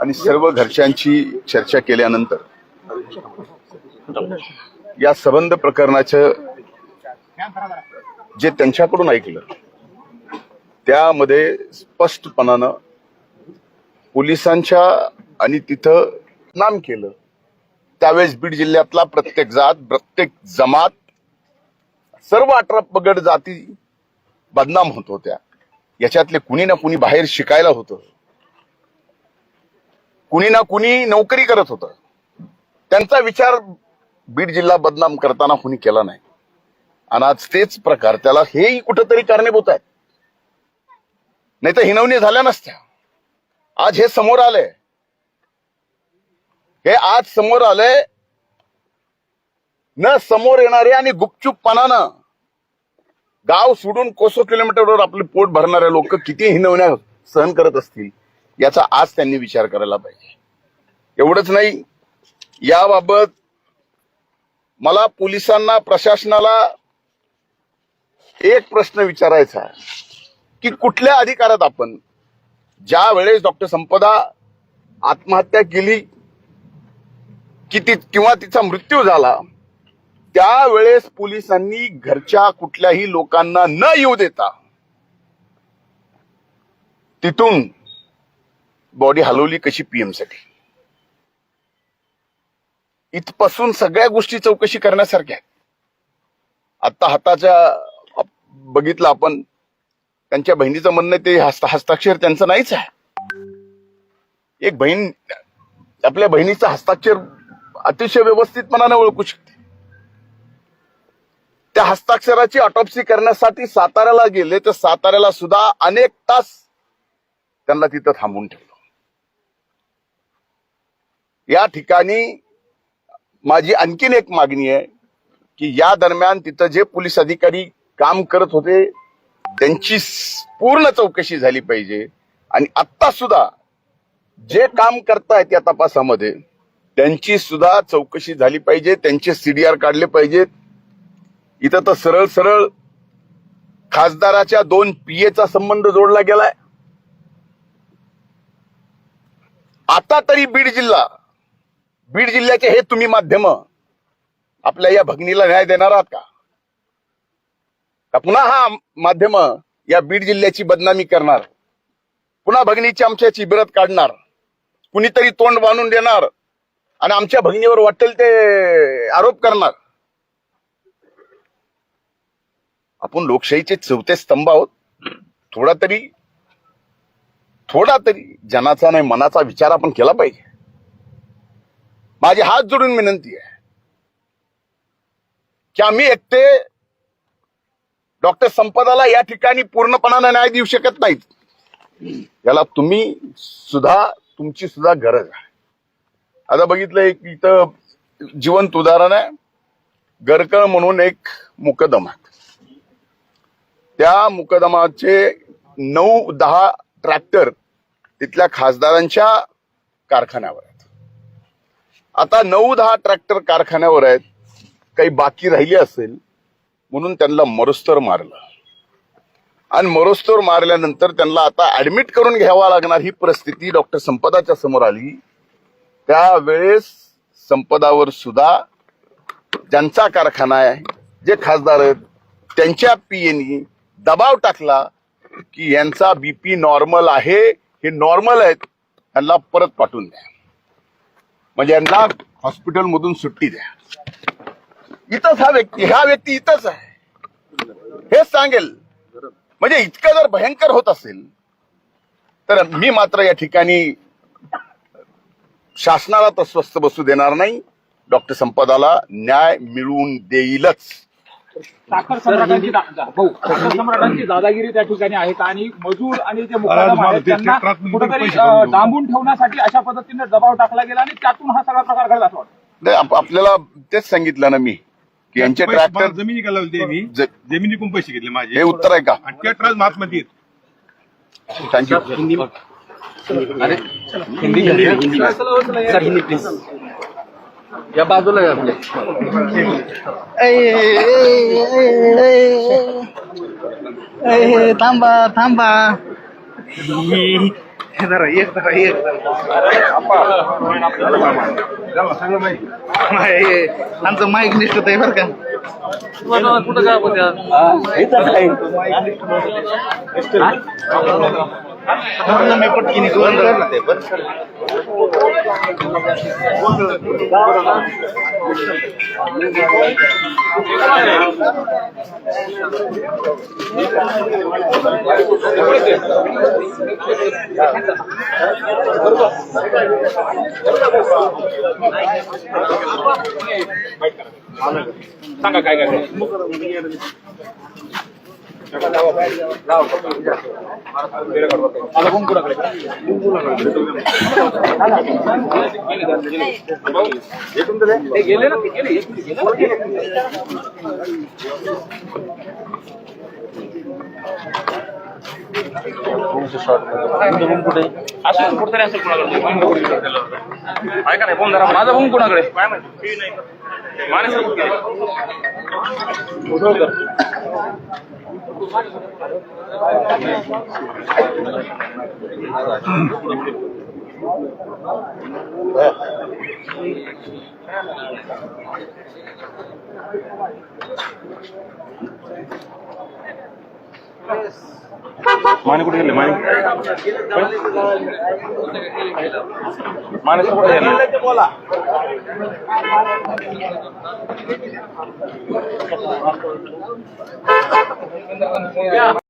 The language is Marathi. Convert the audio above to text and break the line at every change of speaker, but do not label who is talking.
आणि सर्व घरच्यांची चर्चा केल्यानंतर या संबंध प्रकरणाचं जे त्यांच्याकडून ऐकलं त्यामध्ये स्पष्टपणानं पोलिसांच्या आणि तिथं नाम केलं. त्यावेळेस बीड जिल्ह्यातला प्रत्येक जात प्रत्येक जमात सर्व अठरा पगड जाती बदनाम होत होत्या. याच्यातले कुणी ना कुणी बाहेर शिकायला होतं. कुणी ना कुणी नोकरी करत होतं. त्यांचा विचार बीड जिल्हा बदनाम करताना कुणी केला नाही. आणि आज तेच प्रकार त्याला हेही कुठंतरी कारणीभूत आहेत. नाही तर हिनवणी झाल्या नसत्या. आज हे समोर आलंय. हे आज समोर आलंय. न समोर येणारे आणि गुपचूपपणानं गाव सोडून कोसो किलोमीटरवर आपले पोट भरणारे लोक किती हिनवण्या सहन करत असतील याचा आज त्यांनी विचार करायला पाहिजे. एवढंच नाही याबाबत मला पोलिसांना प्रशासनाला एक प्रश्न विचारायचा की कुठल्या अधिकारात आपण ज्या वेळेस डॉक्टर संपदा आत्महत्या केली की ती किंवा तिचा मृत्यू झाला त्यावेळेस पोलिसांनी घरच्या कुठल्याही लोकांना न येऊ देता तिथून बॉडी हलवली कशी पीएमसाठी इथपासून सगळ्या गोष्टी चौकशी करण्यासारख्या आता हाताच्या बघितलं आपण त्यांच्या बहिणीचं म्हणणं ते हस्ताक्षर त्यांचं नाहीच आहे. एक बहीण आपल्या बहिणीचं हस्ताक्षर अतिशय व्यवस्थितपणाने ओळखू शकते. त्या हस्ताक्षराची ऑटोप्सी करण्यासाठी साताऱ्याला गेले तर साताऱ्याला सुद्धा अनेक तास त्यांना तिथं थांबून ठेवलं. या ठिकाणी माझी आणखीन एक मागणी आहे की या दरम्यान तिथं जे पोलीस अधिकारी काम करत होते त्यांची पूर्ण चौकशी झाली पाहिजे. आणि आत्ता सुद्धा जे काम करतायत या तपासामध्ये त्यांची सुद्धा चौकशी झाली पाहिजे त्यांचे सीडीआर काढले पाहिजेत. इथं तर सरळ सरळ खासदाराच्या दोन पीएचा संबंध जोडला गेलाय. आता तरी बीड जिल्हा बीड जिल्ह्याचे हे तुम्ही माध्यम आपल्या या भगिनीला न्याय देणार आहात का? पुन्हा हा माध्यम या बीड जिल्ह्याची बदनामी करणार? पुन्हा भगिनीची आमच्या बिरत काढणार? कुणीतरी तोंड बांधून देणार? आणि आमच्या भगिनीवर वाटेल ते आरोप करणार? आपण लोकशाहीचे चौथे स्तंभ आहोत. थोडा तरी थोडा तरी जनाचा नाही मनाचा विचार आपण केला पाहिजे. माझी हात जोडून विनंती आहे की आम्ही एकटे डॉक्टर संपदाला या ठिकाणी पूर्णपणाने न्याय देऊ शकत नाहीत. याला तुम्ही सुद्धा तुमची सुद्धा गरज आहे. आता बघितलंय की इथं जिवंत उदाहरण आहे. गरकळ म्हणून एक मुकदमा आहे. त्या मुकदमाचे नऊ दहा ट्रॅक्टर तिथल्या खासदारांच्या कारखान्यावर आहेत. आता नऊ दहा ट्रॅक्टर कारखान्यावर आहेत काही बाकी राहिली असेल म्हणून त्यांना मरुस्तर मारलं. आणि मरोस्तर मारल्यानंतर त्यांना आता ऍडमिट करून घ्यावा लागणार ही परिस्थिती डॉक्टर संपदाच्या समोर आली. त्यावेळेस संपदावर सुद्धा ज्यांचा कारखाना आहे जे खासदार आहेत त्यांच्या पीएनी दबाव टाकला की यांचा बीपी नॉर्मल आहे हे नॉर्मल आहेत यांना परत पाठवून द्या. म्हणजे यांना हॉस्पिटलमधून सुट्टी द्या. इथंच हा व्यक्ती हा व्यक्ती इथंच आहे. हेच सांगेल. म्हणजे इतकं जर भयंकर होत असेल तर मी मात्र या ठिकाणी शासनाला तर स्वस्त बसू देणार नाही. डॉक्टर संपदाला न्याय मिळवून देईलच.
साखर सम्राटांची दा- दा- भाऊ, साखर सम्राटांची दादागिरी त्या ठिकाणी आहे का आणि मजूर आणि जे मुकादम
मला
आहेत
ते
त्यांना
क्षेत्रात मी
कुठेतरी
पैसे
अं,
भरून देऊ.
डांबून ठेवण्यासाठी अशा पद्धतीने दबाव टाकला गेला आणि त्यातून हा सगळा प्रकार घडला असं वाटतं
नाही, आप- आपल्याला तेच सांगितलं ना मी की यांचे
पैसे मला
ट्रॅक्टर
जमिनी का लावली त्यांनी
ज-
जमिनीकडून पैसे घेतले माझे
हे उत्तर आहे का
आणि त्या ट्रस्ट महात्मा आहेत
थँक्यू
या बाजूला आहे आपले
थांबा थांबा.
जरा एक जरा एक नाही, आमचं माईक निष्ठत आहे बरं का. धरलं मी पटकीने बंद कर ना ते बंद
सांगा काय काय? असं कुठतरी असेल कुणाकडे ऐका नाही फोन धरा माझा फोन कुणाकडे काय माहिती माणूस É. माने कुठे गेले माने माने कुठे गेले